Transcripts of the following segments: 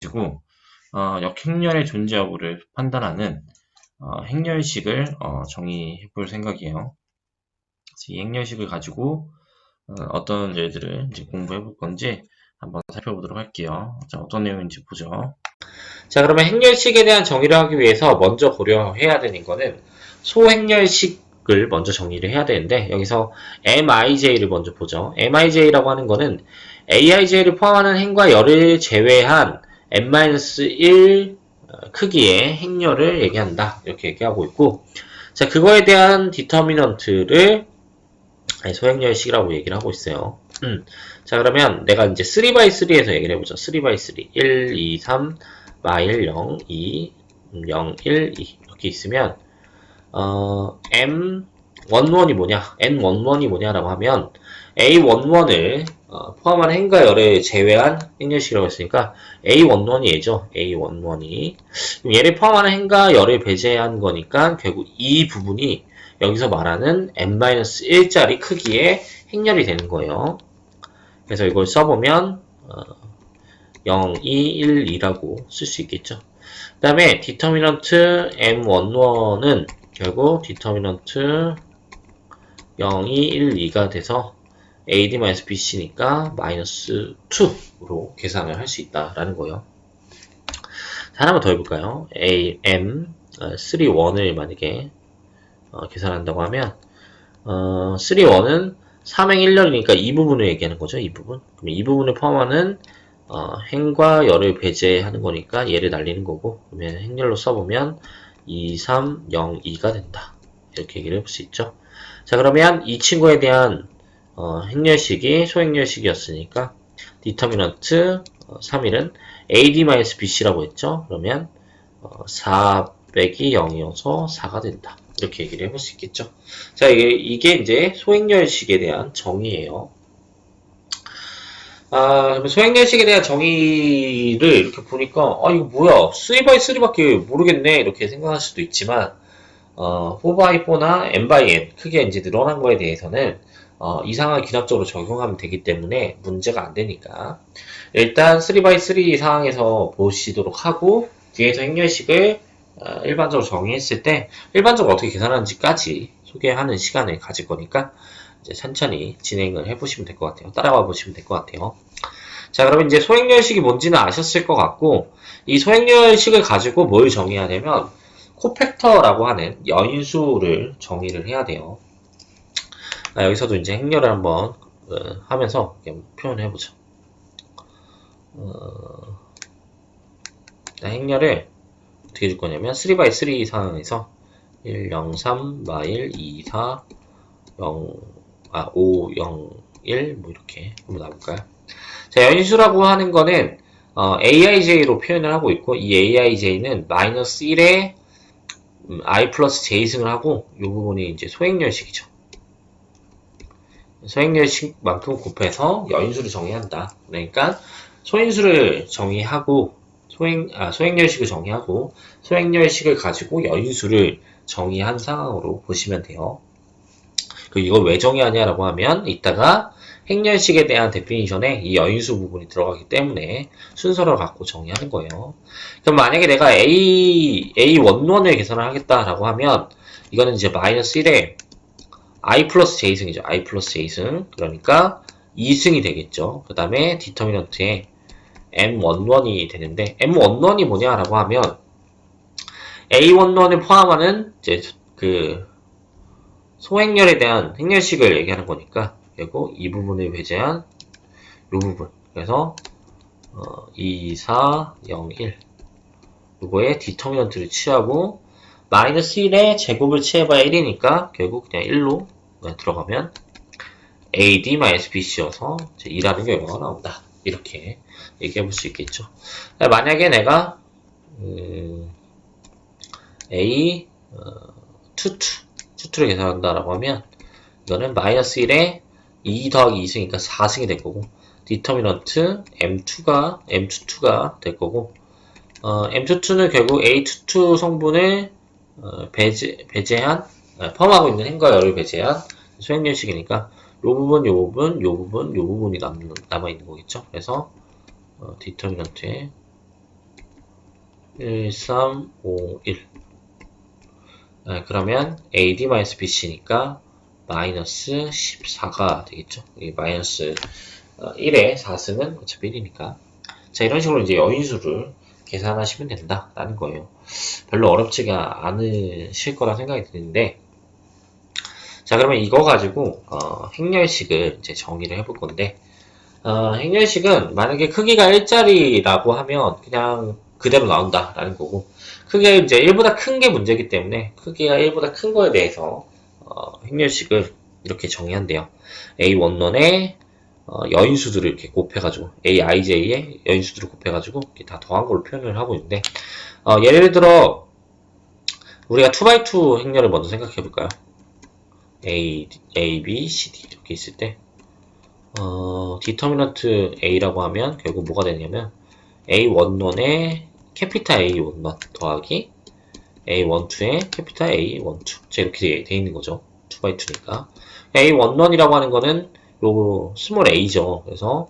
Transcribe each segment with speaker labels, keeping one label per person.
Speaker 1: 가지고 어, 역행렬의 존재 여부를 판단하는 어, 행렬식을 어, 정의해 볼 생각이에요. 이 행렬식을 가지고 어, 떤 예들을 이제 공부해 볼 건지 한번 살펴보도록 할게요. 자, 어떤 내용인지 보죠. 자, 그러면 행렬식에 대한 정의를 하기 위해서 먼저 고려해야 되는 거는 소행렬식을 먼저 정의를 해야 되는데 여기서 MIJ를 먼저 보죠. MIJ라고 하는 거는 AIJ를 포함하는 행과 열을 제외한 n-1 크기의 행렬을 얘기한다. 이렇게 얘기하고 있고 자 그거에 대한 디터미넌트를 소행렬식이라고 얘기를 하고 있어요. 음. 자 그러면 내가 이제 3x3에서 얘기를 해보죠. 3x3 1, 2, 3, 마일 0, 2, 0, 1, 2 이렇게 있으면 어, m11이 뭐냐 n11이 뭐냐라고 하면 a11을 어, 포함한 행과 열을 제외한 행렬식이라고 했으니까 A11이 얘죠. A11이. 얘를 포함하는 행과 열을 배제한 거니까 결국 이 부분이 여기서 말하는 n-1짜리 크기의 행렬이 되는 거예요. 그래서 이걸 써보면 어, 0, 2, 1, 2라고 쓸 수 있겠죠. 그 다음에 디터미넌트 m11은 결국 디터미넌트 0, 2, 1, 2가 돼서 AD-BC니까 마이너스 2로 계산을 할 수 있다라는 거예요. 하나만 더 해볼까요? AM 3, 1을 만약에 어, 계산한다고 하면 어, 3, 1은 3행 1열이니까 이 부분을 얘기하는 거죠. 이 부분. 그럼 이 부분을 포함하는 어, 행과 열을 배제하는 거니까 얘를 날리는 거고 그러면 행렬로 써보면 2, 3, 0, 2가 된다. 이렇게 얘기를 해볼 수 있죠. 자 그러면 이 친구에 대한 어, 행렬식이 소행렬식이었으니까 디터미넌트 어, 3일은 AD-BC라고 했죠. 그러면 어, 4 빼기 0이어서 4가 된다. 이렇게 얘기를 해볼 수 있겠죠. 자, 이게, 이게 이제 소행렬식에 대한 정의예요. 아, 소행렬식에 대한 정의를 이렇게 보니까, 아, 이거 뭐야, 3x3밖에 모르겠네. 이렇게 생각할 수도 있지만, 어, 4x4나 n/n 크게 이제 늘어난 거에 대해서는 어, 이상을 기납적으로 적용하면 되기 때문에 문제가 안 되니까 일단 3x3 상황에서 보시도록 하고 뒤에서 행렬식을 어, 일반적으로 정의했을 때 일반적으로 어떻게 계산하는지까지 소개하는 시간을 가질 거니까 이제 천천히 진행을 해보시면 될 것 같아요. 따라와 보시면 될 것 같아요. 자, 그러면 이제 소행렬식이 뭔지는 아셨을 것 같고 이 소행렬식을 가지고 뭘 정의하냐면 코팩터라고 하는 연수를 정의를 해야 돼요. 아, 여기서도 이제 행렬을 한번 어, 하면서 표현을 해보죠. 어, 행렬을 어떻게 줄 거냐면 3x3 상황에서 1, 0, 3, 마일, 2, 4, 0, 아, 5, 0, 1, 뭐 이렇게 한번 나볼까요? 자, 연수라고 하는 거는 어, aij로 표현을 하고 있고 이 aij는 마이너스 1에 음, i 플러스 j승을 하고 이 부분이 이제 소행렬식이죠. 소행렬식만큼 곱해서 여인수를 정의한다. 그러니까 소인수를 정의하고 소행 아, 소행렬식을 정의하고 소행렬식을 가지고 여인수를 정의한 상황으로 보시면 돼요. 그 이걸 왜 정의하냐라고 하면 이따가 행렬식에 대한 데피니션에 이 여인수 부분이 들어가기 때문에 순서를 갖고 정의하는 거예요. 그럼 만약에 내가 A, A11을 계산을 하겠다라고 하면 이거는 이제 마이너스 1에 i 플러스 j승이죠. i 플러스 j승. 그러니까 2승이 되겠죠. 그 다음에 디터미넌트에 m11이 되는데 m11이 뭐냐라고 하면 a11을 포함하는 이제 그 소행렬에 대한 행렬식을 얘기하는 거니까 그리고 이 부분을 배제한 이 부분 그래서 어, 2, 4, 0, 1 이거에 디터미넌트를 취하고 마이너스 1에 제곱을 취해봐야 1이니까 결국 그냥 1로 들어가면 AD-BC여서 2라는 결과가 나온다. 이렇게 얘기해 볼 수 있겠죠. 만약에 내가 음, A 어, 투투 투투를 계산한다라고 하면 이거는 마이너스 1에 2 더하기 2승이니까 4승이 될 거고 디터미넌트 M2가 M22가 될 거고 어, M22는 결국 A22 성분을 어, 배제, 배제한 어, 포함하고 있는 행과 열을 배제한 소행렬식이니까 요 부분, 요 부분, 요 부분, 요 부분이 남, 남아있는 거겠죠. 그래서 어, 디터미넌트에 1, 3, 5, 1. 네, 그러면 AD-BC니까 마이너스 14가 되겠죠. 이 마이너스 1에 4승은 어차피 1이니까. 자, 이런 식으로 이제 여인수를 계산하시면 된다라는 거예요. 별로 어렵지가 않으실 거라 생각이 드는데, 자, 그러면 이거 가지고, 어, 행렬식을 이제 정의를 해볼 건데, 어, 행렬식은 만약에 크기가 1짜리라고 하면 그냥 그대로 나온다라는 거고, 크기가 이제 1보다 큰 게 문제이기 때문에 크기가 1보다 큰 거에 대해서 어, 행렬식을 이렇게 정의한대요. A11에 어, 여인수들을 이렇게 곱해가지고 AIJ에 여인수들을 곱해가지고 이렇게 다 더한 걸로 표현을 하고 있는데 어, 예를 들어 우리가 2x2 행렬을 먼저 생각해 볼까요? A, A, B, C, D 이렇게 있을 때 어, 디터미넌트 A라고 하면 결국 뭐가 되냐면 A11에 캐피탈 A11 더하기 A12에 캐피탈 A12 자 이렇게 돼 있는 거죠. 2x2니까. A11이라고 하는 거는 요 스몰 a죠. 그래서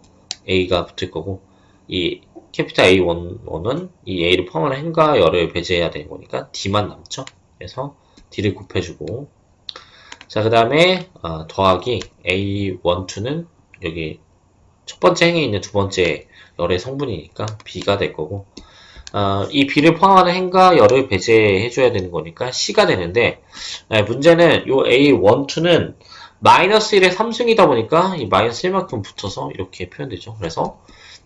Speaker 1: A가 붙을 거고 이 캐피탈 A11은 이 A를 포함하는 행과 열을 배제해야 되는 거니까 D만 남죠. 그래서 D를 곱해주고. 자 그 다음에 어, 더하기 A12는 여기 첫 번째 행에 있는 두 번째 열의 성분이니까 B가 될 거고 어, 이 B를 포함하는 행과 열을 배제해줘야 되는 거니까 C가 되는데 네, 문제는 요 A12는 마이너스 1의 3승이다 보니까 이 마이너스 1만큼 붙어서 이렇게 표현되죠. 그래서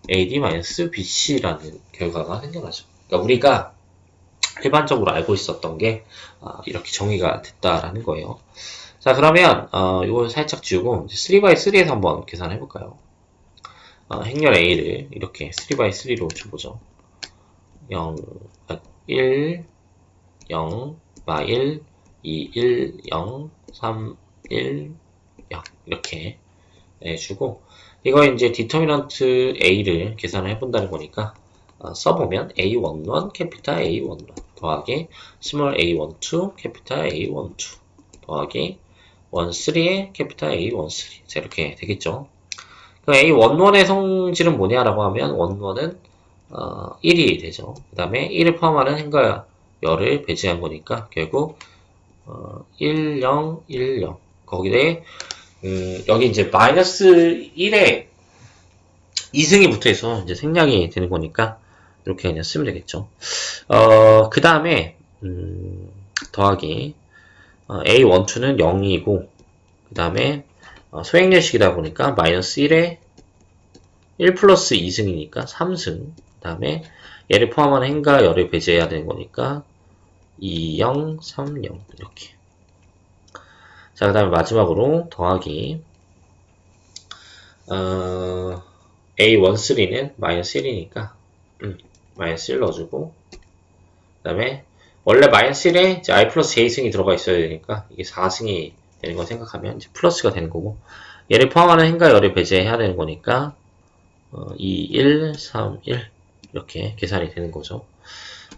Speaker 1: AD-BC라는 결과가 생겨나죠. 그러니까 우리가 일반적으로 알고 있었던 게 어, 이렇게 정의가 됐다라는 거예요. 자 그러면 어, 이걸 살짝 지우고 3x3에서 한번 계산해 볼까요? 어, 행렬 A를 이렇게 3x3로 줘보죠. 0, 1, 0, 마 1, 2, 1, 0, 3, 1, 0 이렇게 해주고 이거 이제 디터미넌트 A를 계산을 해본다는 거니까 어, 써보면 A11 캐피탈 A11 더하기 스몰 A12 캐피탈 A12 더하기 13의 캐피탈 A13 자 이렇게 되겠죠? 그럼 A11의 성질은 뭐냐라고 하면 11은 어, 1이 되죠. 그 다음에 1을 포함하는 행과 열을 배제한 거니까 결국 어, 1, 0, 1, 0 거기에 음, 여기 이제 마이너스 1에 2승이 붙어있어 이제 생략이 되는 거니까 이렇게 그냥 쓰면 되겠죠. 어, 그 다음에 음, 더하기 어, A12는 0이고 그 다음에 어, 소행렬식이다 보니까 마이너스 1에 1 플러스 2승이니까 3승 그 다음에 얘를 포함하는 행과 열을 배제해야 되는 거니까 2, 0, 3, 0 이렇게. 자 그 다음에 마지막으로 더하기. 어, A13는 마이너스 1이니까 음, 마이너스 1 넣어주고 그 다음에 원래 마이너스 1에 이제 i 플러스 j승이 들어가 있어야 되니까 이게 4승이 되는 거 생각하면 이제 플러스가 되는 거고 얘를 포함하는 행과 열을 배제해야 되는 거니까 어, 2, 1, 3, 1 이렇게 계산이 되는 거죠.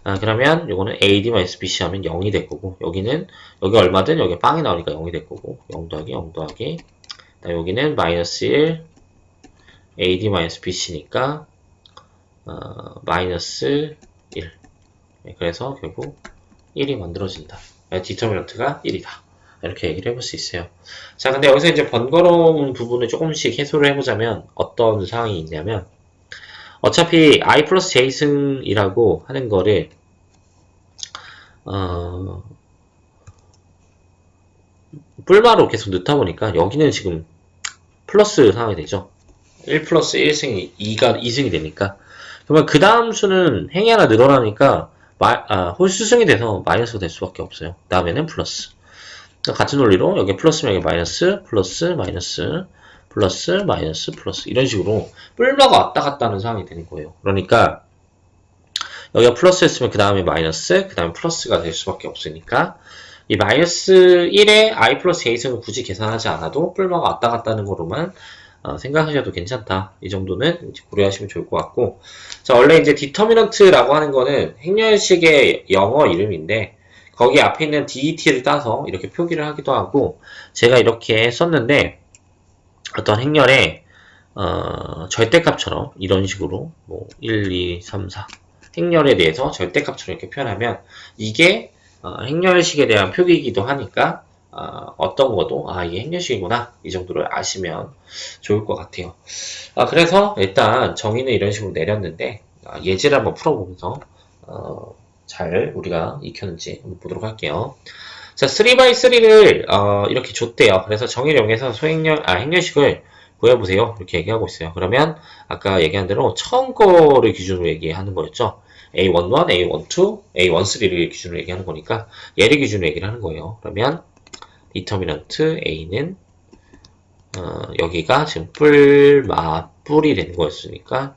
Speaker 1: 아, 그러면 이거는 AD-BC 하면 0이 될 거고 여기는 여기 얼마든 여기 빵이 나오니까 0이 될 거고 0 더하기 0 더하기 여기는 마이너스 1 AD-BC니까 어, 마이너스 1 네, 그래서 결국 1이 만들어진다. 디터미넌트가 1이다. 이렇게 얘기를 해볼 수 있어요. 자, 근데 여기서 이제 번거로운 부분을 조금씩 해소를 해보자면 어떤 상황이 있냐면 어차피 i 플러스 j승이라고 하는 거를 어, 뿔마로 계속 넣다 보니까 여기는 지금 플러스 상황이 되죠. 1 플러스 1승이 2가 2승이 되니까 그러면 그 다음 수는 행이 하나 늘어나니까 마, 아, 홀수승이 돼서 마이너스가 될 수밖에 없어요. 그 다음에는 플러스. 같은 논리로 여기 플러스면 여기 마이너스, 플러스, 마이너스, 플러스, 마이너스, 플러스 이런 식으로 뿔마가 왔다 갔다 하는 상황이 되는 거예요. 그러니까 여기가 플러스였으면 그 다음에 마이너스, 그 다음에 플러스가 될 수밖에 없으니까 이 마이너스 1에 i 플러스 j승을 굳이 계산하지 않아도 뿔마가 왔다 갔다 하는 거로만 어, 생각하셔도 괜찮다. 이 정도는 고려하시면 좋을 것 같고 자 원래 이제 디터미넌트라고 하는 거는 행렬식의 영어 이름인데 거기 앞에 있는 DET를 따서 이렇게 표기를 하기도 하고 제가 이렇게 썼는데 어떤 행렬의 어, 절대값처럼 이런 식으로 뭐 1, 2, 3, 4 행렬에 대해서 절대값처럼 이렇게 표현하면 이게 어, 행렬식에 대한 표기이기도 하니까 어, 떤 거도 아 이게 행렬식이구나 이 정도를 아시면 좋을 것 같아요. 아, 그래서 일단 정의는 이런 식으로 내렸는데 아, 예제를 한번 풀어보면서 어, 잘 우리가 익혔는지 한번 보도록 할게요. 자, 3x3를 어, 이렇게 줬대요. 그래서 정의를 이용해서 소행렬, 아, 행렬식을 구해보세요. 이렇게 얘기하고 있어요. 그러면 아까 얘기한 대로 처음 거를 기준으로 얘기하는 거였죠. A11, A12, A13를 기준으로 얘기하는 거니까 얘를 기준으로 얘기를 하는 거예요. 그러면 디터미넌트 A는 어, 여기가 지금 뿔, 마, 뿔이 되는 거였으니까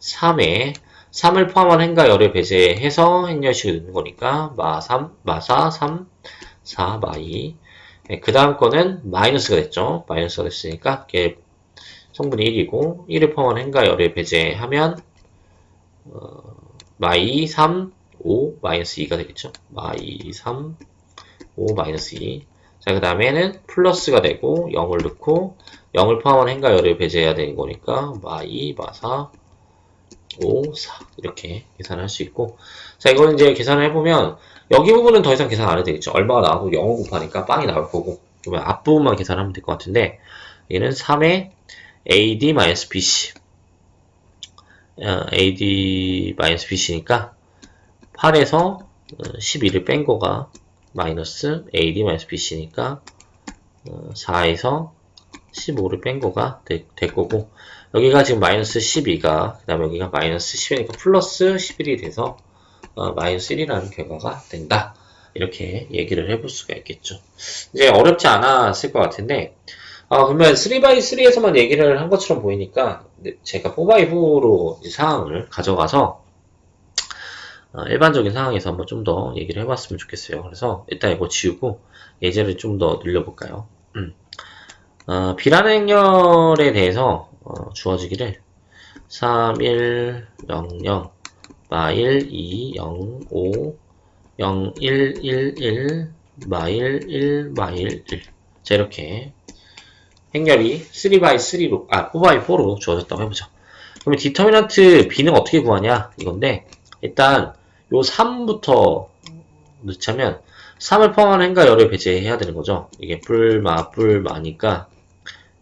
Speaker 1: 3에 3을 포함한 행과 열을 배제해서 행렬식을 넣는 거니까 마 3, 마4, 3, 4, 마2 그 다음 거는 마이너스가 됐죠. 마이너스가 됐으니까 이게 성분이 1이고 1을 포함한 행과 열을 배제하면 어, 마이 3, 5, 마이너스 2가 되겠죠. 마이 3, 5, 마이너스 2 자, 그 다음에는 플러스가 되고 0을 넣고 0을 포함한 행과 열을 배제해야 되는 거니까 마2, 마4, 5, 4 이렇게 계산을 할수 있고 자 이거는 이제 계산을 해보면 여기 부분은 더 이상 계산 안 해도 되겠죠. 얼마가 나오고 0을 곱하니까 빵이 나올 거고. 그러면 앞부분만 계산하면 될 것 같은데 얘는 3의 AD-BC 어, AD-BC니까 8에서 12를 뺀 거가 마이너스 AD-BC니까 4에서 15를 뺀 거가 될, 될 거고. 여기가 지금 마이너스 12가 그 다음에 여기가 마이너스 10이니까 플러스 11이 돼서 어, 마이너스 1이라는 결과가 된다. 이렇게 얘기를 해볼 수가 있겠죠. 이제 어렵지 않았을 것 같은데 어, 그러면 3x3에서만 얘기를 한 것처럼 보이니까 제가 4x4로 상황을 가져가서 어, 일반적인 상황에서 한번 좀 더 얘기를 해봤으면 좋겠어요. 그래서 일단 이거 지우고 예제를 좀 더 늘려볼까요? 음. 어, 비라는 행렬에 대해서 어, 주어지기를 3, 1, 0, 0, 마 1, 2, 0, 5, 0, 1, 1, 1, 마 1, 1, 마 1, 1. 자, 이렇게 행렬이 3x3로, 아, 4x4로 주어졌다고 해보죠. 그러면 디터미넌트 B는 어떻게 구하냐? 이건데, 일단, 요 3부터 넣자면, 3을 포함한 행과 열을 배제해야 되는 거죠. 이게 뿔마, 뿔마니까,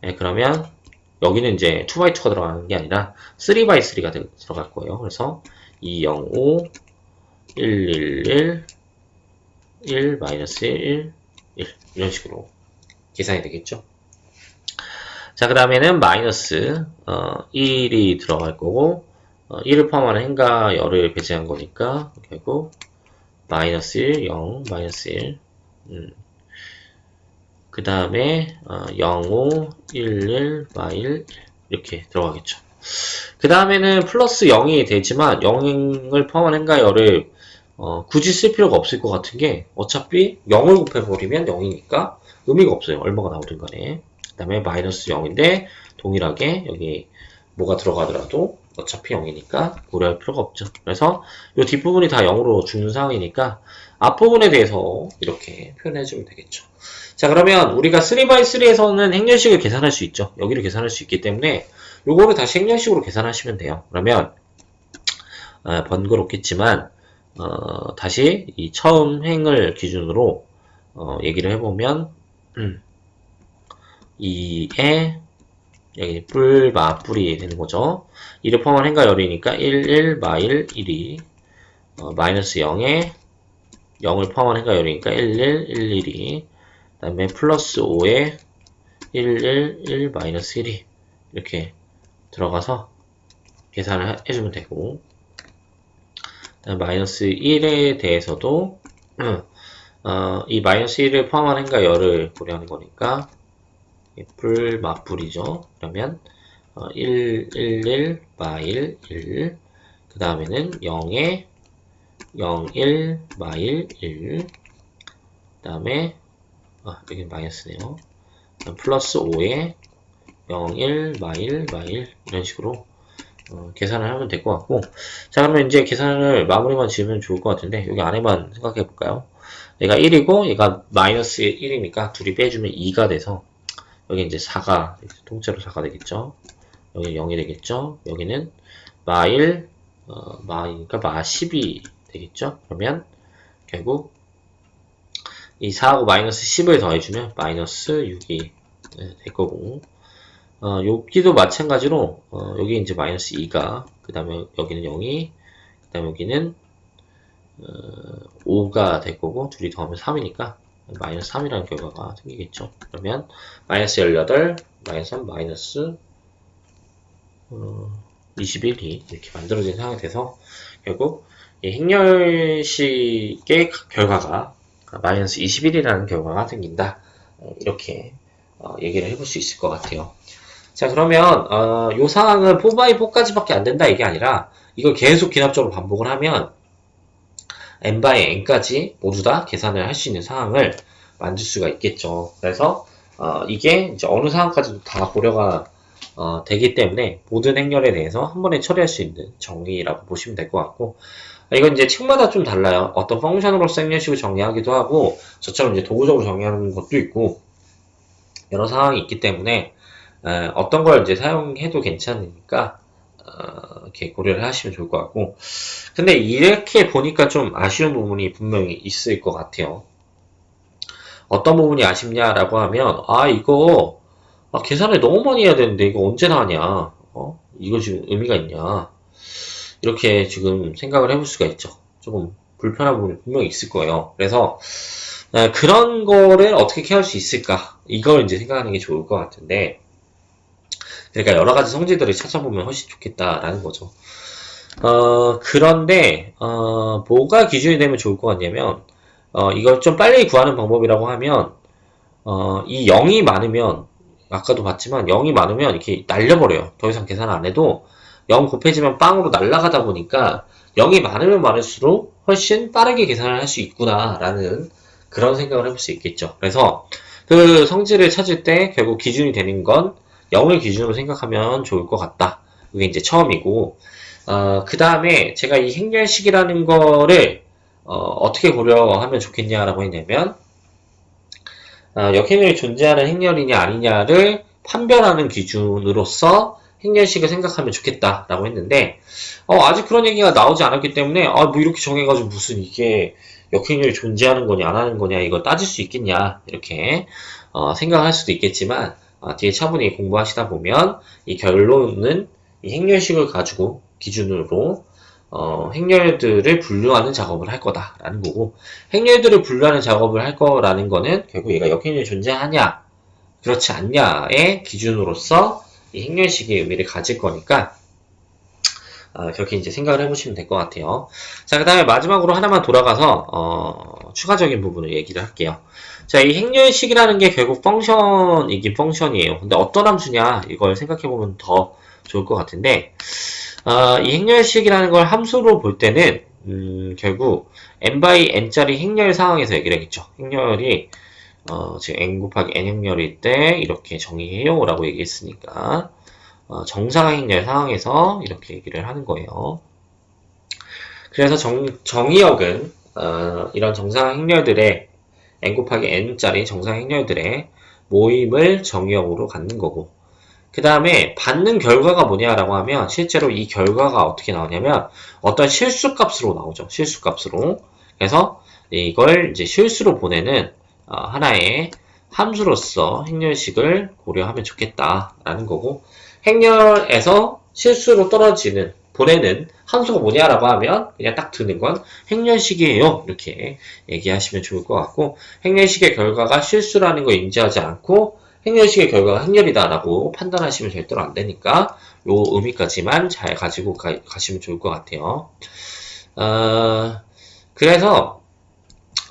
Speaker 1: 네, 그러면, 여기는 이제 2x2가 들어가는 게 아니라 3x3가 들어갈 거예요. 그래서 205, 111, 1, 마이너스 1, 1 이런 식으로 계산이 되겠죠. 자, 그 다음에는 마이너스 어, 1이 들어갈 거고 어, 1을 포함한 행과 열을 배제한 거니까 결국 마이너스 1, 0, 마이너스 1 음. 그 다음에 어, 0, 5, 1, 1, 마 1, 이렇게 들어가겠죠. 그 다음에는 플러스 0이 되지만 0을 포함한 행과 열을 어, 굳이 쓸 필요가 없을 것 같은 게 어차피 0을 곱해버리면 0이니까 의미가 없어요. 얼마가 나오든 간에. 그 다음에 마이너스 0인데 동일하게 여기 뭐가 들어가더라도 어차피 0이니까 고려할 필요가 없죠. 그래서 이 뒷부분이 다 0으로 주는 상황이니까 앞부분에 대해서 이렇게 표현해주면 되겠죠. 자 그러면 우리가 3x3에서는 행렬식을 계산할 수 있죠. 여기를 계산할 수 있기 때문에 요거를 다시 행렬식으로 계산하시면 돼요. 그러면 어, 번거롭겠지만 어, 다시 이 처음 행을 기준으로 어, 얘기를 해보면 음, 2에 여기 뿔, 마, 뿔이 되는 거죠. 2를 포함한 행과 열이니까 1, 1, 마, 1, 1이 어, 마이너스 0에 0을 포함한 행과 열이니까 1, 1, 1, 1이 그 다음에 플러스 5에 1, 1, 1, 마이너스 1이 이렇게 들어가서 계산을 해주면 되고 마이너스 1에 대해서도 어, 이 마이너스 1을 포함한 행과 열을 고려하는 거니까 불 맞불이죠. 그러면 어, 1, 1, 1, 마일 1. 그 다음에는 0에 0, 1, 마일 1. 그 다음에 아, 여기 마이너스네요. 플러스 5에 0, 1, 마일, 마일 이런 식으로 어, 계산을 하면 될 것 같고 자 그러면 이제 계산을 마무리만 지으면 좋을 것 같은데 여기 안에만 생각해 볼까요? 얘가 1이고 얘가 마이너스 1이니까 둘이 빼주면 2가 돼서 여기 이제 4가 통째로 4가 되겠죠. 여기 0이 되겠죠. 여기는 마일 어, 마이니까 마 10이 되겠죠? 그러면 결국 이 4하고 마이너스 10을 더해주면 마이너스 6이 될 거고 어, 여기도 마찬가지로 어, 여기 이제 마이너스 2가 그 다음에 여기는 0이 그 다음에 여기는 어, 5가 될 거고 둘이 더하면 3이니까 마이너스 3이라는 결과가 생기겠죠. 그러면 마이너스 18, 마이너스 3, 마이너스 어, 21이 이렇게 만들어진 상황이 돼서 결국 이 행렬식의 결과가 마이너스 21이라는 결과가 생긴다. 어, 이렇게 어, 얘기를 해볼 수 있을 것 같아요. 자 그러면 어, 이 상황은 4x4까지밖에 안 된다 이게 아니라 이걸 계속 기납적으로 반복을 하면 n by n까지 모두 다 계산을 할 수 있는 상황을 만들 수가 있겠죠. 그래서 어, 이게 이제 어느 상황까지도 다 고려가 어, 되기 때문에 모든 행렬에 대해서 한 번에 처리할 수 있는 정의라고 보시면 될 것 같고 이건 이제 책마다 좀 달라요. 어떤 펑션으로서 행렬식을 정의하기도 하고 저처럼 이제 도구적으로 정의하는 것도 있고 여러 상황이 있기 때문에 에, 어떤 걸 이제 사용해도 괜찮으니까 어, 이렇게 고려를 하시면 좋을 것 같고 근데 이렇게 보니까 좀 아쉬운 부분이 분명히 있을 것 같아요. 어떤 부분이 아쉽냐라고 하면 아 이거 아, 계산을 너무 많이 해야 되는데 이거 언제 나냐 어? 이거 지금 의미가 있냐 이렇게 지금 생각을 해볼 수가 있죠. 조금 불편한 부분이 분명히 있을 거예요. 그래서 에, 그런 거를 어떻게 케어할 수 있을까 이걸 이제 생각하는 게 좋을 것 같은데 그러니까 여러 가지 성질들을 찾아보면 훨씬 좋겠다라는 거죠. 어, 그런데, 어, 뭐가 기준이 되면 좋을 것 같냐면, 어, 이걸 좀 빨리 구하는 방법이라고 하면, 어, 이 0이 많으면, 아까도 봤지만 0이 많으면 이렇게 날려버려요. 더 이상 계산 안 해도 0 곱해지면 빵으로 날아가다 보니까 0이 많으면 많을수록 훨씬 빠르게 계산을 할 수 있구나라는 그런 생각을 해볼 수 있겠죠. 그래서 그 성질을 찾을 때 결국 기준이 되는 건 0을 기준으로 생각하면 좋을 것 같다. 이게 이제 처음이고, 어, 그 다음에 제가 이 행렬식이라는 거를 어, 떻게 고려하면 좋겠냐라고 했냐면, 어, 역행렬이 존재하는 행렬이냐 아니냐를 판별하는 기준으로서 행렬식을 생각하면 좋겠다라고 했는데, 어, 아직 그런 얘기가 나오지 않았기 때문에, 아, 뭐 이렇게 정해가지고 무슨 이게 역행렬이 존재하는 거냐 안 하는 거냐 이거 따질 수 있겠냐 이렇게 어, 생각할 수도 있겠지만, 아, 뒤에 차분히 공부하시다 보면 이 결론은 이 행렬식을 가지고 기준으로 어, 행렬들을 분류하는 작업을 할 거다라는 거고 행렬들을 분류하는 작업을 할 거라는 거는 결국 얘가 역행렬이 존재하냐 그렇지 않냐의 기준으로서 이 행렬식의 의미를 가질 거니까 어, 그렇게 이제 생각을 해보시면 될 것 같아요. 자, 그 다음에 마지막으로 하나만 돌아가서 어, 추가적인 부분을 얘기를 할게요. 자, 이 행렬식이라는 게 결국 펑션이긴 펑션이에요. 근데 어떤 함수냐 이걸 생각해보면 더 좋을 것 같은데 어, 이 행렬식이라는 걸 함수로 볼 때는 음, 결국 n by n짜리 행렬 상황에서 얘기를 하겠죠. 행렬이 어, 지금 n 곱하기 n 행렬일 때 이렇게 정의해요 라고 얘기했으니까 어, 정상 행렬 상황에서 이렇게 얘기를 하는 거예요. 그래서 정, 정의역은 어, 이런 정상 행렬들의 n 곱하기 n짜리 정상 행렬들의 모임을 정의역으로 갖는 거고 그 다음에 받는 결과가 뭐냐라고 하면 실제로 이 결과가 어떻게 나오냐면 어떤 실수값으로 나오죠. 실수값으로. 그래서 이걸 이제 실수로 보내는 어, 하나의 함수로서 행렬식을 고려하면 좋겠다라는 거고 행렬에서 실수로 떨어지는 보내는 함수가 뭐냐라고 하면 그냥 딱 드는 건 행렬식이에요. 이렇게 얘기하시면 좋을 것 같고 행렬식의 결과가 실수라는 거 인지하지 않고 행렬식의 결과가 행렬이다라고 판단하시면 절대로 안 되니까 요 의미까지만 잘 가지고 가, 시면 좋을 것 같아요. 어, 그래서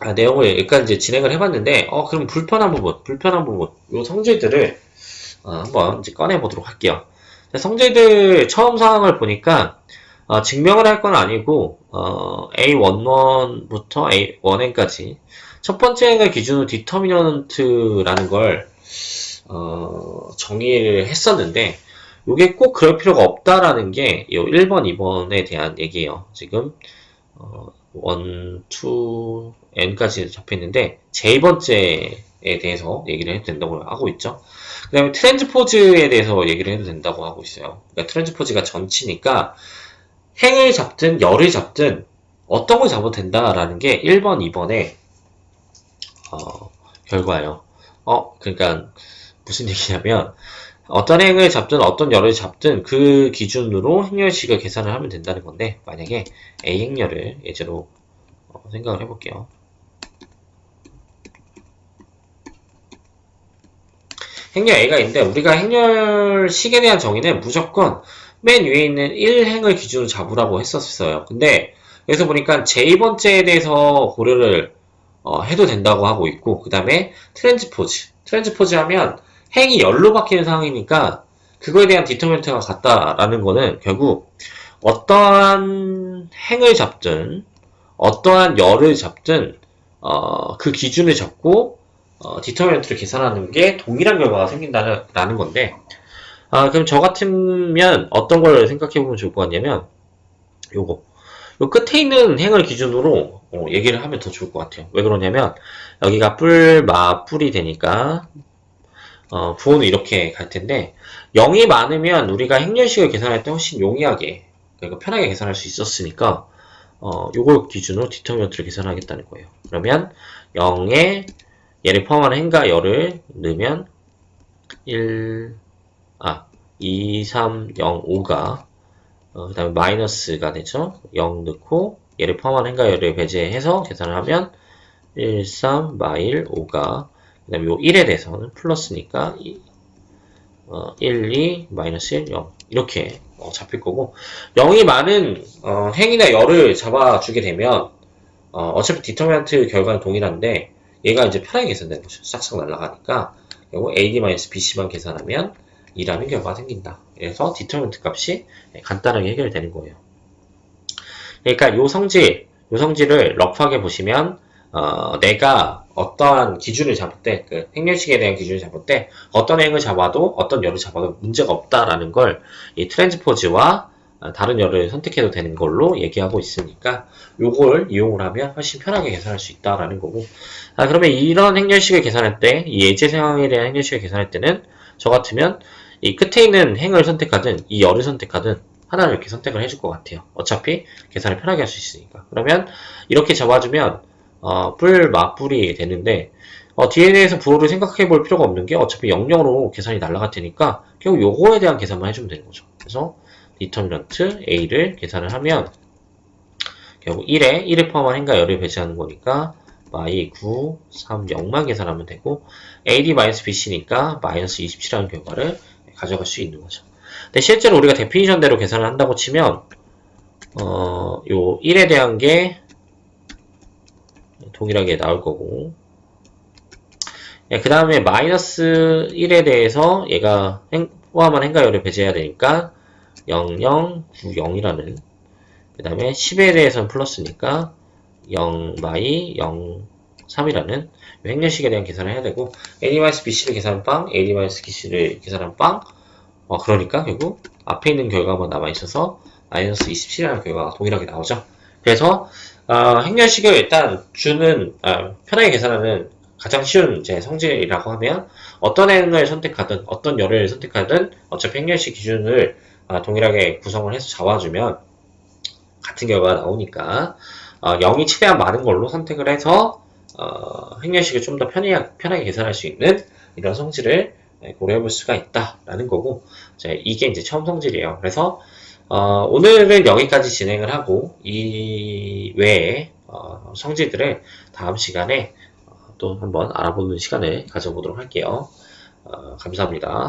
Speaker 1: 아, 내용을 여기까지 이제 진행을 해봤는데 어 그럼 불편한 부분, 불편한 부분 요 성질들을 어, 한번 이제 꺼내 보도록 할게요. 성질들 처음 상황을 보니까 어, 증명을 할 건 아니고 어, A11부터 A1n까지 첫 번째가 기준으로 디터미넌트라는 걸 어, 정의를 했었는데 이게 꼭 그럴 필요가 없다라는 게 1번, 2번에 대한 얘기예요. 지금 어, 1, 2, n까지 잡혀있는데 제2번째에 대해서 얘기를 해도 된다고 하고 있죠. 그 다음에 트랜스포즈에 대해서 얘기를 해도 된다고 하고 있어요. 그러니까 트랜스포즈가 전치니까 행을 잡든 열을 잡든 어떤 걸 잡아도 된다라는 게 1번, 2번의 어, 결과예요. 어, 그러니까 무슨 얘기냐면 어떤 행을 잡든 어떤 열을 잡든 그 기준으로 행렬식을 계산을 하면 된다는 건데 만약에 A 행렬을 예제로 어, 생각을 해볼게요. 행렬 A가 있는데 우리가 행렬식에 대한 정의는 무조건 맨 위에 있는 1행을 기준으로 잡으라고 했었어요. 근데 여기서 보니까 제2번째에 대해서 고려를 어, 해도 된다고 하고 있고 그 다음에 트랜스포즈 트랜스포즈 하면 행이 열로 바뀌는 상황이니까 그거에 대한 디터미넌트가 같다라는 거는 결국 어떠한 행을 잡든 어떠한 열을 잡든 어, 그 기준을 잡고 어, 디터미넌트를 계산하는 게 동일한 결과가 생긴다는 건데 아, 그럼 저 같으면 어떤 걸 생각해 보면 좋을 것 같냐면 요거 요 끝에 있는 행을 기준으로 어, 얘기를 하면 더 좋을 것 같아요. 왜 그러냐면 여기가 뿔, 마, 뿔이 되니까 어, 부호는 이렇게 갈 텐데 0이 많으면 우리가 행렬식을 계산할 때 훨씬 용이하게 그러니까 편하게 계산할 수 있었으니까 어, 요걸 기준으로 디터미넌트를 계산하겠다는 거예요. 그러면 0에 얘를 포함하는 행과 열을 넣으면 1, 아, 2, 3, 0, 5가 어, 그 다음에 마이너스가 되죠. 0 넣고 얘를 포함하는 행과 열을 배제해서 계산을 하면 1, 3, 마일 5가 그 다음에 요 1에 대해서는 플러스니까 이- 어, 1, 2, 마이너스 1, 0 이렇게 어, 잡힐 거고 0이 많은 어, 행이나 열을 잡아주게 되면 어, 차피 디터미넌트 결과는 동일한데 얘가 이제 편하게 계산되는 거죠. 싹싹 날아가니까 결국 AD-BC만 계산하면 2라는 결과가 생긴다. 그래서 디터미넌트 값이 간단하게 해결되는 거예요. 그러니까 요 성질, 요 성질을 러프하게 보시면 어, 내가 어떠한 기준을 잡을 때, 그 행렬식에 대한 기준을 잡을 때, 어떤 행을 잡아도 어떤 열을 잡아도 문제가 없다라는 걸 이 트랜스포즈와 어, 다른 열을 선택해도 되는 걸로 얘기하고 있으니까 요걸 이용을 하면 훨씬 편하게 계산할 수 있다라는 거고 아, 그러면 이런 행렬식을 계산할 때, 이 예제 상황에 대한 행렬식을 계산할 때는 저 같으면 이 끝에 있는 행을 선택하든 이 열을 선택하든 하나를 이렇게 선택을 해줄 것 같아요. 어차피 계산을 편하게 할 수 있으니까. 그러면 이렇게 잡아주면 어, 뿔, 맞뿔이 되는데 어, 대해서 부호를 생각해 볼 필요가 없는 게 어차피 0영으로 계산이 날아갈 테니까 결국 요거에 대한 계산만 해주면 되는 거죠. 그래서 디터미넌트 A를 계산을 하면 결국 1에 1을 포함한 행과 열을 배제하는 거니까 마이 9, 3, 0만 계산하면 되고 AD-BC니까 마이너스 27이라는 결과를 가져갈 수 있는 거죠. 근데 실제로 우리가 데피니션대로 계산을 한다고 치면 어, 요 1에 대한 게 동일하게 나올 거고 그 다음에 마이너스 1에 대해서 얘가 행- 포함한 행가열을 배제해야 되니까 0, 0, 9, 0이라는 그 다음에 10에 대해서는 플러스니까 0, 마이, 0, 3이라는 행렬식에 대한 계산을 해야 되고 AD-BC를 계산한 빵, AD-BC를 계산한 빵 어, 그러니까 결국 앞에 있는 결과만 남아있어서 마이너스 27이라는 결과가 동일하게 나오죠. 그래서 어, 행렬식을 일단 주는 아, 편하게 계산하는 가장 쉬운 이제 성질이라고 하면 어떤 행을 선택하든 어떤 열을 선택하든 어차피 행렬식 기준을 아, 동일하게 구성을 해서 잡아주면 같은 결과가 나오니까 어, 0이 최대한 많은 걸로 선택을 해서 어, 행렬식을 좀 더 편하게, 편하게 계산할 수 있는 이런 성질을 네, 고려해 볼 수가 있다라는 거고 이게 이제 처음 성질이에요. 그래서 어, 오늘은 여기까지 진행을 하고 이 외에 어, 성질들을 다음 시간에 어, 또 한번 알아보는 시간을 가져보도록 할게요. 어, 감사합니다.